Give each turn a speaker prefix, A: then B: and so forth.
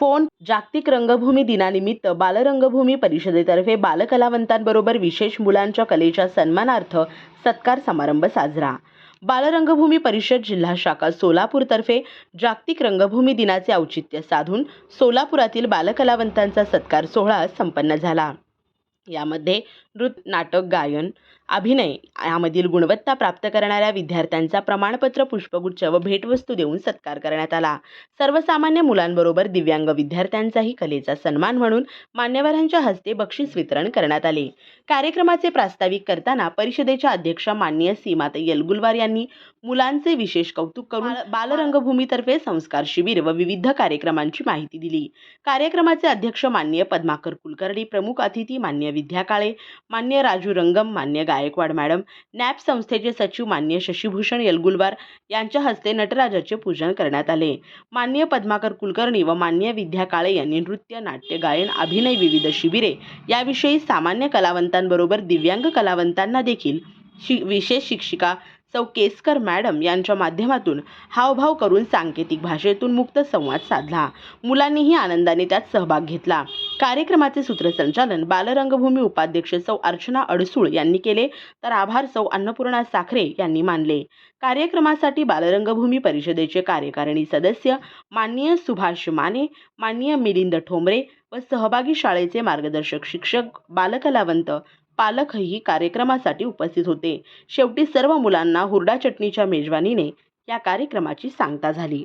A: Phone जागतिक रंगभूमी दिनानिमित्त बालरंगभूमी परिषदेतर्फे बालकलावंतांबरोबर विशेष मुलांच्या कलेच्या सन्मानार्थ सत्कार समारंभ साजरा. बालरंगभूमी परिषद जिल्हा शाखा सोलापूरतर्फे जागतिक रंगभूमी दिनाचे औचित्य साधून सोलापुरातील बालकलावंतांचा सत्कार सोहळा संपन्न झाला. यामध्ये नृत्य नाटक गायन अभिनय यामधील गुणवत्ता प्राप्त करणाऱ्या विद्यार्थ्यांचा प्रमाणपत्र पुष्पगुच्छ व भेटवस्तू देऊन सत्कार करण्यात आला. सर्वसामान्य मुलांबरोबर दिव्यांग विद्यार्थ्यांचाही कलेचा सन्मान म्हणून मान्यवरांच्या हस्ते बक्षीस वितरण करण्यात आले. कार्यक्रमाचे प्रास्ताविक करताना परिषदेच्या अध्यक्षा माननीय सीमाताई यलगुलवार यांनी मुलांचे विशेष कौतुक करून बालरंगभूमीतर्फे संस्कार शिबिर व विविध कार्यक्रमांची माहिती दिली. कार्यक्रमाचे अध्यक्ष माननीय पद्माकर कुलकर्णी प्रमुख अतिथी मान्य विद्या काळे मान्य राजू रंगम मान्य गायकवाड मॅडम नॅप संस्थेचे सचिव मान्य शशीभूषण यलगुलवार यांच्या हस्ते नटराजाचे पूजन करण्यात आले. मान्य पद्माकर कुलकर्णी व मान्य विद्या काळे यांनी नृत्य नाट्य गायन अभिनय विविध शिबिरे याविषयी सामान्य कलावंतांबरोबर दिव्यांग कलावंतांना देखील शि विशेष शिक्षिका सौ केसकर मॅडम यांच्या माध्यमातून हावभाव करून सांकेतिक भाषेतून मुक्त संवाद साधला. मुलांनीही आनंदाने त्यात सहभाग घेतला. कार्यक्रमाचे सूत्रसंचालन बालरंगभूमी उपाध्यक्ष सौ अर्चना अडसूळ यांनी केले. तर आभार सौ अन्नपूर्णा साखरे यांनी मानले. कार्यक्रमासाठी बालरंगभूमी परिषदेचे कार्यकारिणी सदस्य माननीय सुभाष माने माननीय मिलिंद ठोंबरे व सहभागी शाळेचे मार्गदर्शक शिक्षक बालकलावंत पालकही कार्यक्रमासाठी उपस्थित होते. शेवटी सर्व मुलांना हुरडा चटणीच्या मेजवानीने या कार्यक्रमाची सांगता झाली.